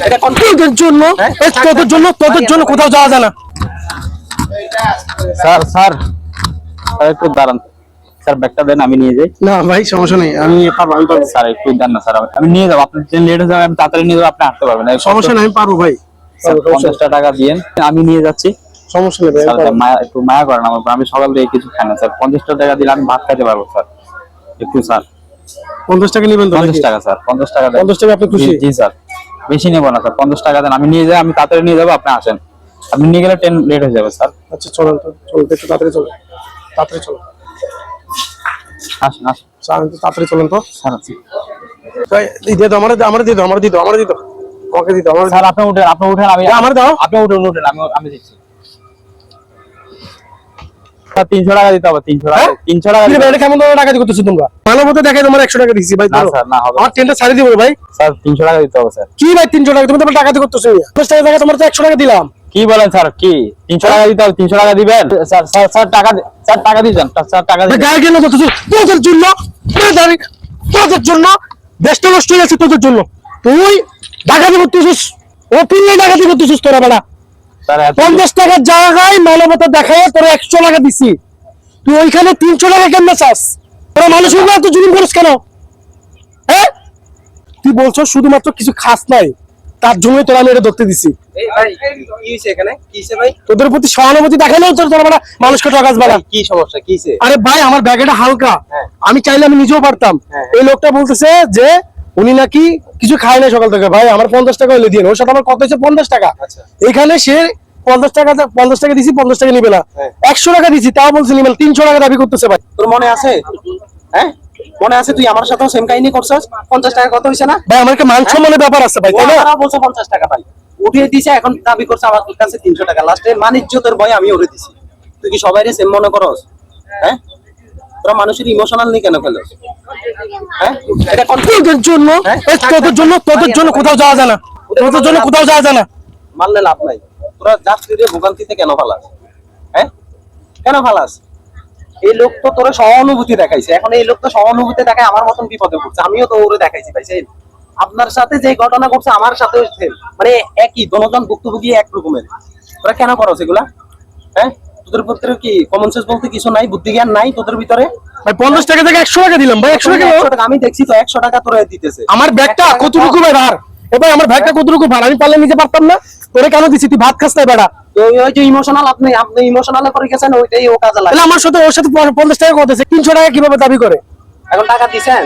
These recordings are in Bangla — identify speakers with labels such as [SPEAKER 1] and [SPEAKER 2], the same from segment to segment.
[SPEAKER 1] তোদের জন্য
[SPEAKER 2] হ্যাঁ?
[SPEAKER 1] তোদের জন্য তোদের জন্য কোথাও যাওয়া যায় না।
[SPEAKER 3] স্যার স্যার একটু দাঁড়ান। স্যার ব্যাগটা দেন আমি নিয়ে যাই।
[SPEAKER 1] না ভাই সমস্যা নেই আমি পারব আমি পারব।
[SPEAKER 3] স্যার একটু দেন না স্যার আমি নিয়ে যাব আপনার লেট হয়ে যাবে আমি তাড়াতাড়ি নিয়ে যাব আপনি হাঁটতে পারবেন
[SPEAKER 1] সমস্যা নেই আমি পারব ভাই।
[SPEAKER 3] স্যার পঞ্চাশটা টাকা দিয়েন আমি নিয়ে যাচ্ছি।
[SPEAKER 1] সমস্যা নেই ভাই
[SPEAKER 3] স্যার মায়া একটু মায়া করেন আমার আমি সকাল থেকে কিছু খাই না স্যার। পঞ্চাশটা টাকা দিলে আমি ভাত খাইতে পারব স্যার। একটু স্যার।
[SPEAKER 1] পঞ্চাশ টাকা নেবেন
[SPEAKER 3] পঞ্চাশ টাকা স্যার পঞ্চাশ টাকা
[SPEAKER 1] পঞ্চাশ টাকা আপনি খুশি?
[SPEAKER 3] জি স্যার। বেশি নেব না স্যার। পঞ্চাশ টাকা দেন। আমি নিয়ে যাই আমি তাড়াতাড়ি নিয়ে যাব আপনি আসেন। আপনি নিয়ে গেলে ট্রেন লেট হয়ে যাবে স্যার।
[SPEAKER 1] আচ্ছা চলো তো চলুন একটু তাড়াতাড়ি চলুন। তাড়াতাড়ি চলুন।
[SPEAKER 3] আসেন আসেন।
[SPEAKER 1] তো তাড়াতাড়ি চলুন তো।
[SPEAKER 3] স্যার
[SPEAKER 1] এই দিয়ে দাও আমার আমার দিয়ে দাও আমার দিয়ে দাও আমার দিয়ে দাও। আমাকে দিয়ে দাও আমার
[SPEAKER 3] স্যার আপনি উঠেন আপনি উঠেন আমি
[SPEAKER 1] আমার দাও।
[SPEAKER 3] আপনি উঠে উঠেন আমি আমি দিচ্ছি। তিনশো টাকা দিতে হবে তিনশো টাকা? তিনশো টাকা
[SPEAKER 1] কি রে
[SPEAKER 3] দিতে
[SPEAKER 1] ভাই,
[SPEAKER 3] হবে।
[SPEAKER 1] এটা কেমন টাকা করতেছো তোমরা? ভালো মতো দেখাই তোমার একশো টাকা দিচ্ছি ভাই
[SPEAKER 3] না
[SPEAKER 1] ধরো।
[SPEAKER 3] স্যার না হবে।
[SPEAKER 1] আমার ট্রেনটা ছাড়িয়ে দিবো ভাই।
[SPEAKER 3] স্যার তিনশো টাকা দিতে হবে স্যার।
[SPEAKER 1] কি ভাই তিনশো টাকা? তুমি তো টাকা দিয়ে করতেছো দশ টাকা টাকা তোমার তো একশো টাকা দিলাম।
[SPEAKER 3] কি বলেন স্যার কি? তিনশো টাকা দিতে হবে তিনশো টাকা দিবেন? স্যার স্যার স্যার টাকা স্যার টাকা দিয়ে স্যার টাকা দিয়ে
[SPEAKER 1] গায়ে কেন করতেছো তোদের জন্য তোদের তোদের জন্য দেশটা নষ্ট হয়ে যাচ্ছে তোদের জন্য। তুই ডাকাতি করতেছিস ও পিলে ডাকাতি করতেছিস তোরা বেড়া। পঞ্চাশ টাকার জায়গায় মানবতা দেখায় তোরা একশো টাকা দিছি। তুই ওইখানে তিনশো টাকা কেমনে চাস? তোরা মানুষের উপর এত জুলুম করিস কেন? হ্যাঁ? তুই বলছো শুধুমাত্র কিছু খাস নাই তার জন্যই তোরা আমি এটা ধরতে দিছি।
[SPEAKER 2] এই ভাই কি হইছে এখানে? কি হইছে ভাই?
[SPEAKER 1] তোদের প্রতি সহানুভূতি দেখালেও তোর তোরা বেড়া মানুষকে ঠকাস
[SPEAKER 2] কি সমস্যা? কি
[SPEAKER 1] আরে ভাই আমার ব্যাগটা হালকা।
[SPEAKER 2] হ্যাঁ।
[SPEAKER 1] আমি চাইলে আমি নিজেও পারতাম।
[SPEAKER 2] হ্যাঁ।
[SPEAKER 1] এই লোকটা বলতেছে যে উনি নাকি কিছু খায় না সকাল থেকে। ভাই আমার পঞ্চাশ টাকা হলে দিন। ওর সাথে আমার কত হচ্ছে পঞ্চাশ টাকা।
[SPEAKER 2] আচ্ছা।
[SPEAKER 1] এখানে সে পঞ্চাশ টাকা পঞ্চাশ টাকা দিছি পঞ্চাশ টাকা নিবে না।
[SPEAKER 2] হ্যাঁ।
[SPEAKER 1] একশো টাকা দিছি তাও বলছে নিবে তিনশো টাকা দাবি করতেছে ভাই।
[SPEAKER 2] তোর মনে আছে? হ্যাঁ? মনে আছে তুই আমার সাথেও সেম কাহিনী করছস? পঞ্চাশ টাকা কত হইছে না?
[SPEAKER 1] ভাই আমার মান সম্মানের ব্যাপার আছে ভাই তাই না?
[SPEAKER 2] বলছে পঞ্চাশ টাকা ভাই। উঠিয়ে দিছে এখন দাবি করছে আমার কাছে তিনশো টাকা। লাস্টে মানিজ্যতের ভয় আমি উঠে দিছি। তুই কি সবাই সেম মনে করস? হ্যাঁ? তোরা মানুষের ইমোশনাল নেই কেন ফেলো হ্যাঁ এটা কোন
[SPEAKER 1] তোদের জন্য?
[SPEAKER 2] হ্যাঁ?
[SPEAKER 1] এই তোদের জন্য তোদের জন্য কোথাও যাওয়া যায় না। তোদের জন্য কোথাও যাওয়া যায় না।
[SPEAKER 2] মানলে লাভ নাই। তোরা যাত্রীদের ভোগান্তিতে কেন ফালাস? হ্যাঁ? কেন ফালাস? এই লোক তো তোরা সহানুভূতি দেখাইছে। এখন এই লোক তো সহানুভূতি দেখায় আমার মতন বিপদে পড়ছে। আমিও তো ওরে দেখাইছি ভাই সেই আপনার সাথে যে ঘটনা ঘটছে আমার সাথে মানে একই দনজন ভুক্তভোগী এক রকমের। তোরা কেন করো সেগুলা হ্যাঁ? তোদের ভিতরে কি কমন সেন্স বলতে কিছু নাই? বুদ্ধি জ্ঞান নাই তোদের ভিতরে?
[SPEAKER 1] ভাই পঞ্চাশ টাকা থেকে একশো টাকা দিলাম ভাই একশো টাকা
[SPEAKER 2] আমি দেখছি তো একশো টাকা তোরা দিতেছে।
[SPEAKER 1] আমার ব্যাগটা কতটুকু ভাই ভার এবার আমার ব্যাগটা কতটুকু ভার আমি পারলে পারতাম না? তোরে কেন দিছি? তুই ভাত খাস না বেড়া
[SPEAKER 2] ওই যে ইমোশনাল আপনি আপনি ইমোশনাল করে গেছেন ওইটাই ও কাজে লাগে।
[SPEAKER 1] আমার সাথে ওর সাথে পঞ্চাশ টাকা কথা তিনশো টাকা কীভাবে দাবি করে?
[SPEAKER 2] এখন টাকা দিছেন?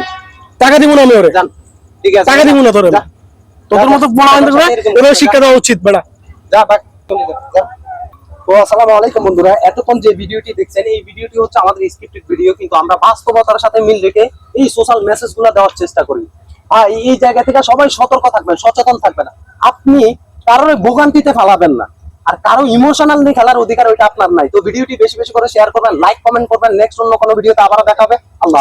[SPEAKER 1] টাকা দিব না আমি ওরে।
[SPEAKER 2] ঠিক আছে।
[SPEAKER 1] টাকা দিব না তোরে
[SPEAKER 2] যা।
[SPEAKER 1] তোদের মতো পড়া এবার শিক্ষা দেওয়া উচিত বেড়া
[SPEAKER 2] যা বাক চলে যা, যা। তো আসসালামু আলাইকুম বন্ধুরা। এতক্ষণ যে ভিডিওটি দেখছেন, এই ভিডিওটি হচ্ছে আমাদের স্ক্রিপ্টেড ভিডিও কিন্তু আমরা বাস্তবতার সাথে মিল রেখে এই সোশ্যাল মেসেজগুলো দেওয়ার চেষ্টা করি। আর এই জায়গা থেকে সবাই সতর্ক থাকবেন, সচেতন থাকবেন আপনি কারোর ভোগান্তিতে ফালাবেন না। আর কারও ইমোশনাল নিয়ে খেলার অধিকার ওইটা আপনার নাই। তো ভিডিওটি বেশি বেশি করে শেয়ার করবেন লাইক কমেন্ট করবেন। নেক্সট অন্য কোনো ভিডিওতে আবারও দেখাবে। আল্লাহ।